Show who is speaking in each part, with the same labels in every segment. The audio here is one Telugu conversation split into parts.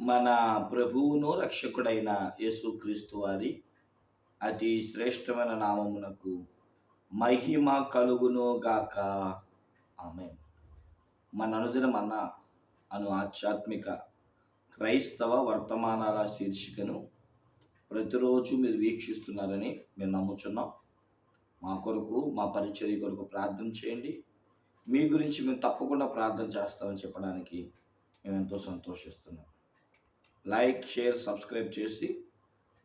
Speaker 1: మన ప్రభువును రక్షకుడైన యేసుక్రీస్తు వారి అతి శ్రేష్టమైన నామమునకు మహిమ కలుగును గాక. ఆమె మన అనుదినం అన్న అను ఆధ్యాత్మిక క్రైస్తవ వర్తమానాల శీర్షికను ప్రతిరోజు మీరు వీక్షిస్తున్నారని మేము నమ్ముచున్నాం. మా కొరకు మా పరిచర్య కొరకు ప్రార్థన చేయండి. మీ గురించి మేము తప్పకుండా ప్రార్థన చేస్తామని చెప్పడానికి మేము ఎంతో సంతోషిస్తున్నాం. లైక్ షేర్ సబ్స్క్రైబ్ చేసి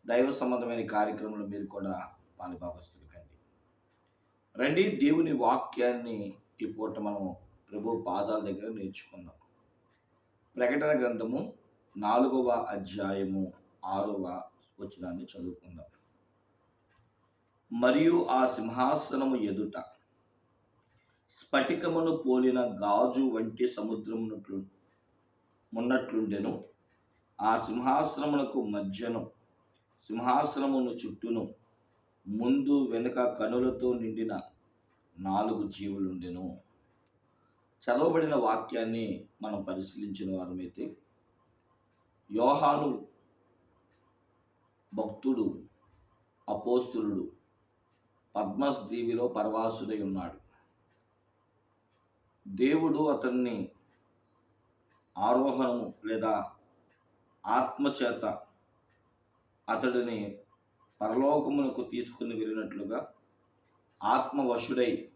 Speaker 1: దైవ సంబంధమైన కార్యక్రమంలో మీరు కూడా పాలుభాగస్తులు కండి రండి దేవుని వాక్యాన్ని ఈ పూట మనం ప్రభు పాదాల దగ్గర నేర్చుకుందాం. ప్రకటన గ్రంథము నాలుగవ అధ్యాయము ఆరవ వచనాన్ని చదువుకుందాం. మరియు ఆ సింహాసనము ఎదుట స్ఫటికమును పోలిన గాజు వంటి సముద్రమునట్లు ఉన్నట్లుండెను. ఆ సింహాసనమునకు మధ్యను సింహాసనమును చుట్టూను ముందు వెనుక కనులతో నిండిన నాలుగు జీవులుండెను. చదవబడిన వాక్యాన్ని మనం పరిశీలించిన వారమైతే యోహాను భక్తుడు అపోస్తులుడు పద్మస్ దీవిలో పరవాసుడై ఉన్నాడు. దేవుడు అతన్ని ఆరోహణము లేదా ఆత్మచేత అతడిని పరలోకమునకు తీసుకుని వెళ్ళినట్లుగా ఆత్మవశుడై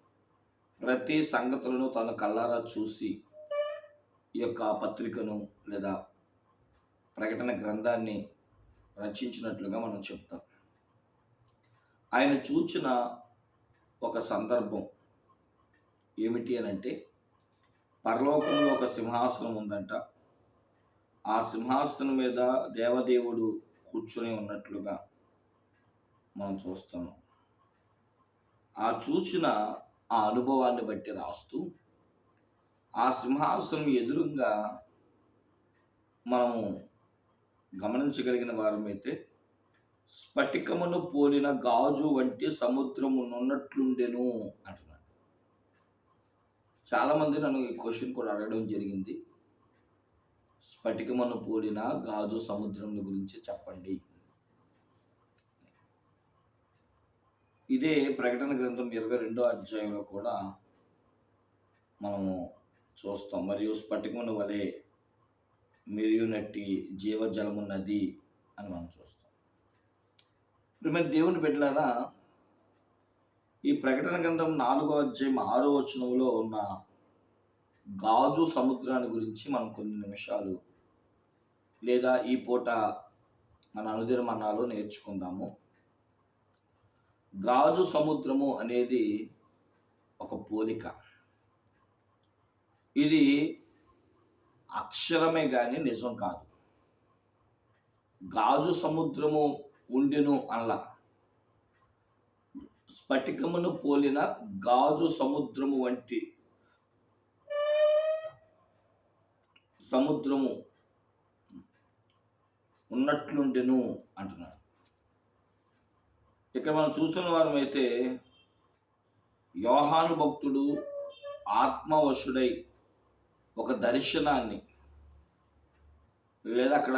Speaker 1: ప్రతి సంగతులను తన కళ్ళారా చూసి ఈ యొక్క పత్రికను లేదా ప్రకటన గ్రంథాన్ని రచించినట్లుగా మనం చెప్తాం. ఆయన చూచిన ఒక సందర్భం ఏమిటి అని అంటే పరలోకంలో ఒక సింహాసనం ఉందంట. ఆ సింహాసనం మీద దేవదేవుడు కూర్చొని ఉన్నట్లుగా మనం చూస్తున్నాం. ఆ చూచిన ఆ అనుభవాన్ని బట్టి రాస్తూ ఆ సింహాసనం ఎదురుగా మనము గమనించగలిగిన వారమైతే స్ఫటికమును పోలిన గాజు వంటి సముద్రమునున్నట్లుండెను అంటున్నాడు చాలామంది నన్ను ఈ క్వశ్చన్ కూడా అడగడం జరిగింది. స్ఫటికమును పూడిన గాజు సముద్రం గురించి చెప్పండి. ఇదే ప్రకటన గ్రంథం ఇరవై రెండో అధ్యాయంలో కూడా మనము చూస్తాం. మరియు స్ఫటికమును వలె మెరియునట్టి జీవజలము నది అని మనం చూస్తాం. మరి దేవుని బిడ్డలారా ఈ ప్రకటన గ్రంథం నాలుగో అధ్యాయం ఆరో వచనంలో ఉన్న గాజు సముద్రాన్ని గురించి మనం కొన్ని నిమిషాలు లేదా ఈ పూట మన అనుదినమన్నాలో నేర్చుకుందాము. గాజు సముద్రము అనేది ఒక పోలిక. ఇది అక్షరమే కానీ నిజం కాదు. గాజు సముద్రము ఉండిను అనలా. స్ఫటికమును పోలిన గాజు సముద్రము వంటి సముద్రము ఉన్నట్లుండెను అంటున్నాడు. ఇక్కడ మనం చూసిన వారం అయితే యోహాను భక్తుడు ఆత్మవశుడై ఒక దర్శనాన్ని లేదా అక్కడ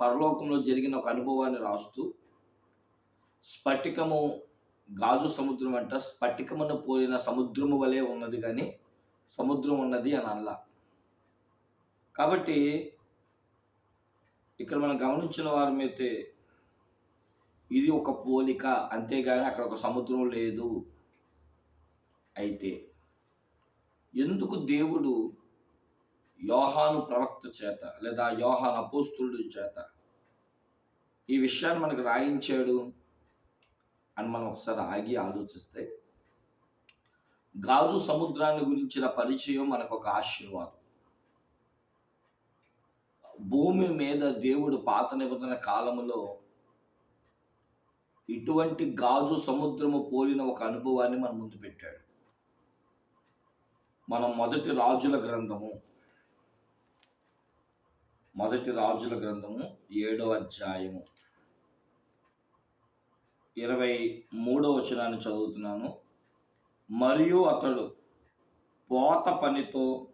Speaker 1: పరలోకంలో జరిగిన ఒక అనుభవాన్ని రాస్తూ స్ఫటికము గాజు సముద్రం అంట స్ఫటికమును పోలిన సముద్రము వలె ఉన్నది కానీ సముద్రం ఉన్నది అని అల్లా కాబట్టి ఇక్కడ మనం గమనించిన వారమైతే ఇది ఒక పోలిక అంతేగాని అక్కడ ఒక సముద్రం లేదు. అయితే ఎందుకు దేవుడు యోహాను ప్రవక్త చేత లేదా యోహాన్ అపోస్తుడు చేత ఈ విషయాన్ని మనకు రాయించాడు అని మనం ఒకసారి ఆగి ఆలోచిస్తే గాజు సముద్రాన్ని గురించిన పరిచయం మనకు ఒక ఆశీర్వాదం. భూమి మీద దేవుడు పాత నిబంధన కాలంలో ఇటువంటి గాజు సముద్రము పోలిన ఒక అనుభవాన్ని మన ముందు పెట్టాడు. మనం మొదటి రాజుల గ్రంథము మొదటి రాజుల గ్రంథము ఏడో అధ్యాయము. ఇరవై మూడో వచనాన్ని చదువుతున్నాను. మరియు అతడు పోత పనితో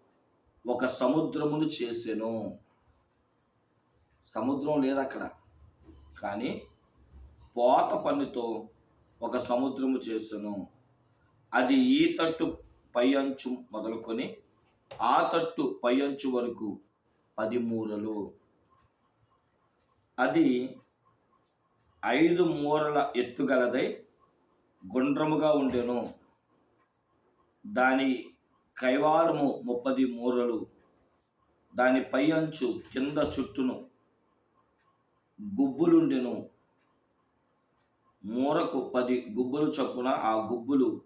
Speaker 1: ఒక సముద్రమును చేసెను. సముద్రం లేదు అక్కడ. కానీ పోత పన్నుతో ఒక సముద్రము చేసెను. అది ఈ తట్టు పై అంచు మొదలుకొని ఆ తట్టు పై అంచు వరకు పది మూరలు అది ఐదు మూరల ఎత్తుగలదై గుండ్రముగా ఉండెను. దాని కైవారము ముప్పది మూరలు. దాని పై అంచు కింద చుట్టూను గుబ్బులుండెను. మూరకు పది గుబ్బులు చొప్పున ఆ గుబ్బులు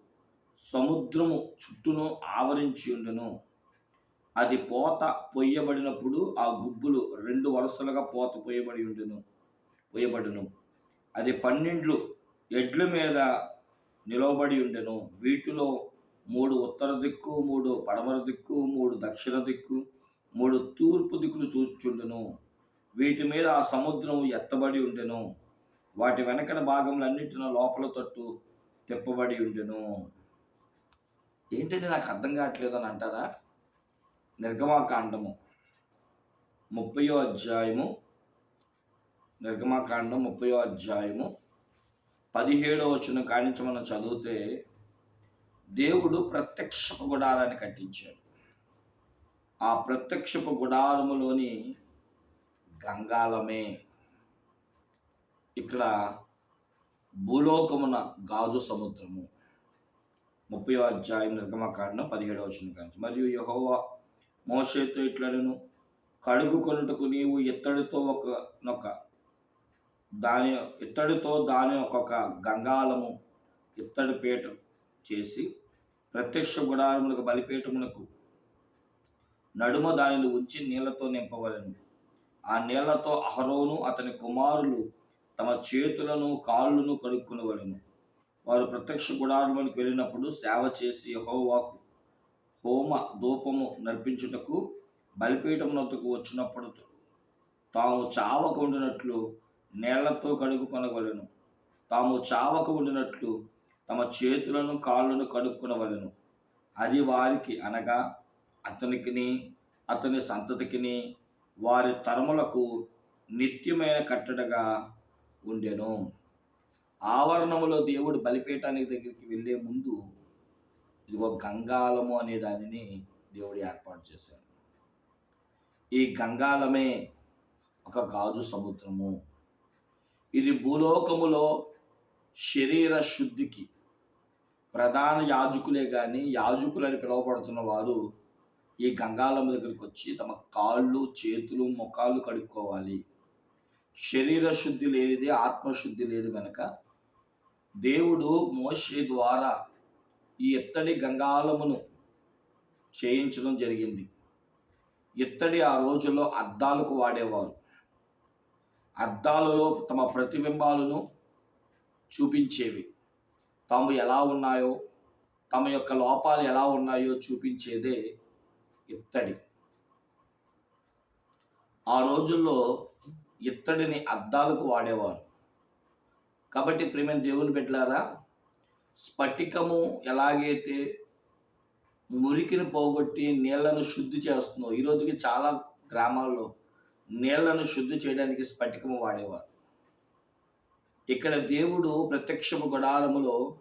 Speaker 1: సముద్రము చుట్టూను ఆవరించి ఉండెను అది పోత పొయ్యబడినప్పుడు ఆ గుబ్బులు రెండు వరుసలుగా పోత పొయ్యబడి ఉండెను పొయ్యబడును. అది పన్నెండు ఎడ్ల మీద నిలవబడి ఉండెను వీటిలో మూడు ఉత్తర దిక్కు మూడు పడమర దిక్కు మూడు దక్షిణ దిక్కు మూడు తూర్పు దిక్కులు చూచుచుండెను. వీటి మీద ఆ సముద్రం ఎత్తబడి ఉండెను. వాటి వెనకన భాగములన్నిటిన లోపల తట్టు తిప్పబడి ఉండెను. ఏంటంటే నాకు అర్థం కావట్లేదు అని అంటారా? నిర్గమాకాండము ముప్పయో అధ్యాయము. నిర్గమాకాండం ముప్పయో అధ్యాయము పదిహేడో వచ్చిన కానించి మనం చదివితే దేవుడు ప్రత్యక్షపు గుడారాన్ని కట్టించాడు. ఆ ప్రత్యక్షపు గుడారములోని గంగాలమే ఇక్కడ భూలోకమున గాజు సముద్రము. ముప్పై అధ్యాయం నిర్గమకాండం పదిహేడవ వచ్చిన కానీ మరియు యహోవా మోషేతో ఇట్లను కడుగు కొనుటకు నీవు ఇత్తడితో ఒక నొక దాని ఇత్తడితో దాని ఒక్కొక్క గంగాలము ఇత్తడి పీట చేసి ప్రత్యక్ష గుడారములకు బలిపీఠములకు నడుమ దానిని ఉంచి నీళ్ళతో నింపవలను. ఆ నీళ్ళతో అహరోను అతని కుమారులు తమ చేతులను కాళ్ళను కడుక్కునవలను. వారు ప్రత్యక్ష గుడారంలోకి వెళ్ళినప్పుడు సేవ చేసి యహోవాకు హోమ ధూపము నర్పించుటకు బలిపీఠం వచ్చినప్పుడు తాము చావక ఉండినట్లు నీళ్ళతో కడుక్కునవలను. కొనవలెను తాము చావక ఉండినట్లు తమ చేతులను కాళ్ళను కడుక్కునవలను. అది వారికి అనగా అతనికిని అతని సంతతికిని వారి తరములకు నిత్యమైన కట్టడగా ఉండెను. ఆవరణములో దేవుడు బలిపీఠానికి దగ్గరికి వెళ్ళే ముందు ఇదిగో గంగాలము అనే దానిని దేవుడు ఏర్పాటు చేశాడు. ఈ గంగాలమే ఒక గాజు సముద్రము. ఇది భూలోకములో శరీర శుద్ధికి ప్రధాన యాజకులే కానీ యాజకులని పిలువబడుతున్న వారు ఈ గంగాలమ్మ దగ్గరికి వచ్చి తమ కాళ్ళు చేతులు ముఖాలు కడుక్కోవాలి. శరీర శుద్ధి లేనిదే ఆత్మశుద్ధి లేదు కనుక దేవుడు మోషే ద్వారా ఈ ఎత్తడి గంగాలమును చేయించడం జరిగింది. ఇత్తడి ఆ రోజుల్లో అద్దాలకు వాడేవారు. అద్దాలలో తమ ప్రతిబింబాలను చూపించేవి. తాము ఎలా ఉన్నాయో తమ యొక్క లోపాలు ఎలా ఉన్నాయో చూపించేదే ఇత్తడి. ఆ రోజుల్లో ఇత్తడిని అద్దాలకు వాడేవారు. కాబట్టి ప్రేమ దేవుని బిడ్డలారా స్ఫటికము ఎలాగైతే మురికిని పోగొట్టి నీళ్ళను శుద్ధి చేస్తుందో ఈ రోజుకి చాలా గ్రామాల్లో నీళ్ళను శుద్ధి చేయడానికి స్ఫటికము వాడేవారు. ఇక్కడ దేవుడు ప్రత్యక్షము గుడారములో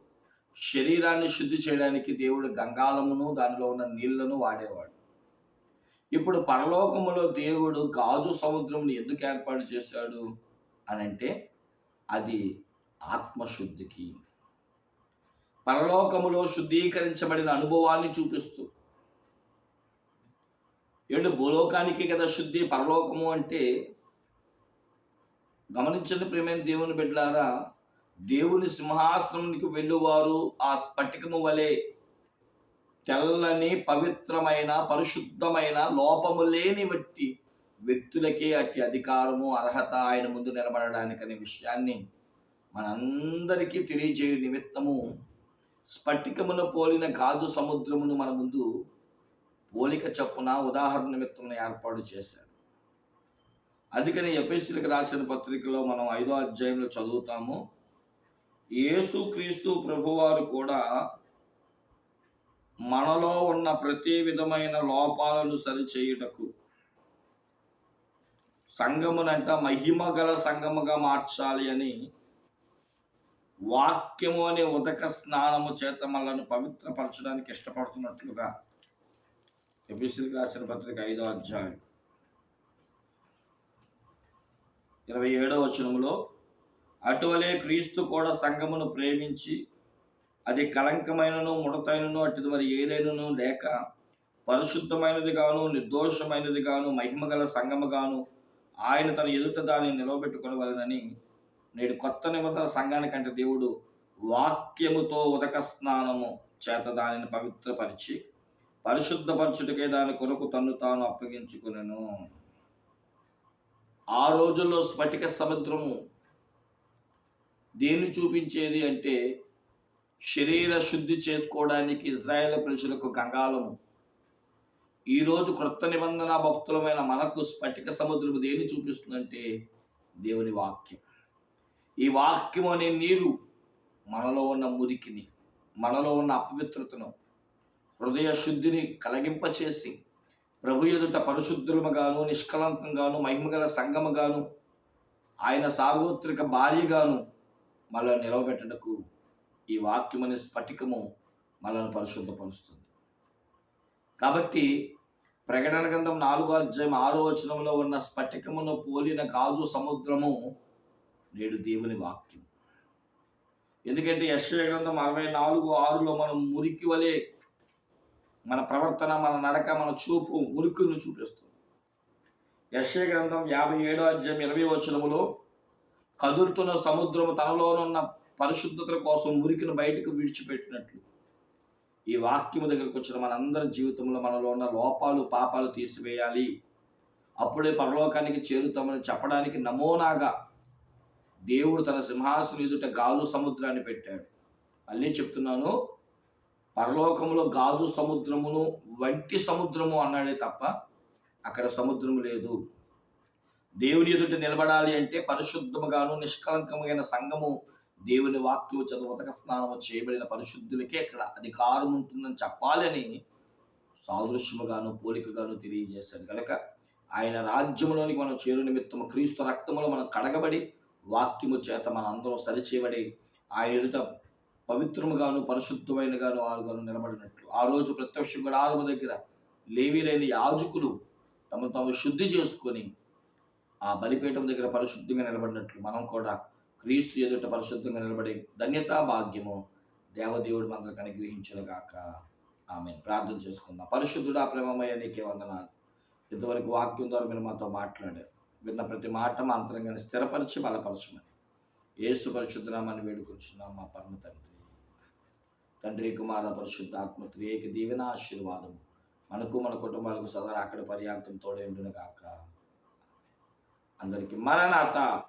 Speaker 1: శరీరాన్ని శుద్ధి చేయడానికి దేవుడు గంగాలమును దానిలో ఉన్న నీళ్ళను వాడేవాడు. ఇప్పుడు పరలోకములో దేవుడు గాజు సముద్రంని ఎందుకు ఏర్పాటు చేశాడు అని అంటే అది ఆత్మశుద్ధికి. పరలోకములో శుద్ధీకరించబడిన అనుభవాన్ని చూపిస్తూ. ఏడు భూలోకానికి కదా శుద్ధి పరలోకము అంటే గమనించండి ప్రేమైన దేవుని బిడ్డలారా దేవుని సింహాసనానికి వెళ్ళువారు ఆ స్ఫటికము వలె తెల్లని పవిత్రమైన పరిశుద్ధమైన లోపము లేని వట్టి వ్యక్తులకే అట్టి అధికారము అర్హత ఆయన ముందు నిలబడడానికి అనే విషయాన్ని మనందరికీ తెలియజేయ నిమిత్తము. స్ఫటికమును పోలిన గాజు సముద్రమును మన ముందు పోలిక చొప్పున ఉదాహరణ నిమిత్తమును ఏర్పాటు చేశారు. అందుకని ఎఫ్ఎస్సీలకు రాసిన పత్రికలో మనం ఐదో అధ్యాయంలో చదువుతాము. యేసు క్రీస్తు ప్రభువారు కూడా మనలో ఉన్న ప్రతి విధమైన లోపాలను సరిచేయుటకు. సంఘమునంట మహిమ గల సంఘముగా మార్చాలి అని వాక్యము అనే ఉదక స్నానము చేత మనల్ని పవిత్రపరచడానికి ఇష్టపడుతున్నట్లుగా ఎపిసిల్ రాసిన పత్రిక ఐదో అధ్యాయం ఇరవై ఏడవ వచనములో అటువలే క్రీస్తు కూడా సంఘమును ప్రేమించి అది కళంకమైనను ముడతైనను అటుది మరి ఏదైనను లేక పరిశుద్ధమైనది గాను నిర్దోషమైనది గాను మహిమగల సంగము గాను ఆయన తన ఎదుట దాన్ని నిలవబెట్టుకోవాలని నేడు కొత్త నిబంధన సంఘానికంటే దేవుడు వాక్యముతో ఉదక స్నానము చేత దానిని పవిత్రపరిచి పరిశుద్ధపరచుటకే దాని కొరకు తన్ను తాను అప్పగించుకునేను. ఆ రోజుల్లో స్ఫటిక సముద్రము దేన్ని చూపించేది అంటే శరీర శుద్ధి చేసుకోవడానికి ఇజ్రాయేల్ ప్రజలకు గంగాలము ఈరోజు క్రొత్త నిబంధన భక్తులమైన మనకు స్ఫటిక సముద్రము దేన్ని చూపిస్తుందంటే దేవుని వాక్యం. ఈ వాక్యం అనే నీరు మనలో ఉన్న మురికిని మనలో ఉన్న అపవిత్రతను హృదయ శుద్ధిని కలిగింపచేసి ప్రభు ఎదుట పరిశుద్ధులముగాను నిష్కలంకంగాను మహిమగల సంగముగాను ఆయన సార్వత్రిక భార్యగాను మళ్ళీ నిలవబెట్టడకు ఈ వాక్యమని స్ఫటికము మనల్ని పరిశుద్ధపరుస్తుంది. కాబట్టి ప్రకటన గ్రంథం నాలుగో అధ్యాయం ఆరో వచనంలో ఉన్న స్ఫటికమును పోలిన గాజు సముద్రము నేడు దేవుని వాక్యం. ఎందుకంటే యశ్వ గ్రంథం అరవై నాలుగు ఆరులో మనం మురికి వలె మన ప్రవర్తన మన నడక మన చూపు మురికిని చూపిస్తుంది. యశ్వ గ్రంథం యాభై ఏడో అధ్యాయం ఇరవై వచనములో కదులుతున్న సముద్రము తనలోనున్న పరిశుద్ధత కోసం మురికిని బయటకు విడిచిపెట్టినట్లు. ఈ వాక్యము దగ్గరకు వచ్చిన మనందరి జీవితంలో మనలో ఉన్న లోపాలు పాపాలు తీసివేయాలి. అప్పుడే పరలోకానికి చేరుతామని చెప్పడానికి నమూనాగా దేవుడు తన సింహాసనం ఎదుట గాజు సముద్రాన్ని పెట్టాడు. మళ్ళీ చెప్తున్నాను పరలోకంలో గాజు సముద్రమును వంటి సముద్రము అన్నాడే తప్ప అక్కడ సముద్రము లేదు. దేవుని ఎదుట నిలబడాలి అంటే పరిశుద్ధముగాను నిష్కలంకమైన సంఘము దేవుని వాక్యము చదువుతక స్నానము చేయబడిన పరిశుద్ధులకే ఇక్కడ అధికారం ఉంటుందని చెప్పాలని సాదృశ్యముగాను పోలికగాను తెలియజేశాడు. కనుక ఆయన రాజ్యంలోనికి మనం చేరు నిమిత్తము క్రీస్తు రక్తములో మనం కడగబడి వాక్యము చేత మన అందరం సరిచేయబడి ఆయన ఎదుట పవిత్రముగాను పరిశుద్ధమైన గాను ఆరుగాను నిలబడినట్లు. ఆ రోజు ప్రత్యక్ష గుడారము దగ్గర లేవీలైన యాజకులు తమను తాము శుద్ధి చేసుకొని ఆ బలిపీఠం దగ్గర పరిశుద్ధిగా నిలబడినట్లు మనం కూడా క్రీస్తు ఎదుట పరిశుద్ధంగా నిలబడే ధన్యత భాగ్యము దేవదేవుడు మనకు అనుగ్రహించునుగాక. ఆమె ప్రార్థన చేసుకుందాం. పరిశుద్ధుడా ప్రేమమయ్య నీకే వందనాలు. ఇంతవరకు వాక్యం ద్వారా మీరు మాతో మాట్లాడారు. విన్న ప్రతి మాట మా అంతరంగాన్ని స్థిరపరిచి బలపరచమని. ఏసు పరిశుద్ధనామని వేడుకొచ్చున్నాం మా పరమ తండ్రి. తండ్రి కుమార పరిశుద్ధ ఆత్మ త్రియేక దీవెన ఆశీర్వాదం. మనకు మన కుటుంబాలకు సదా అక్కడ పర్యాంతం తోడే ఉండును గాక అందరికీ మరణాత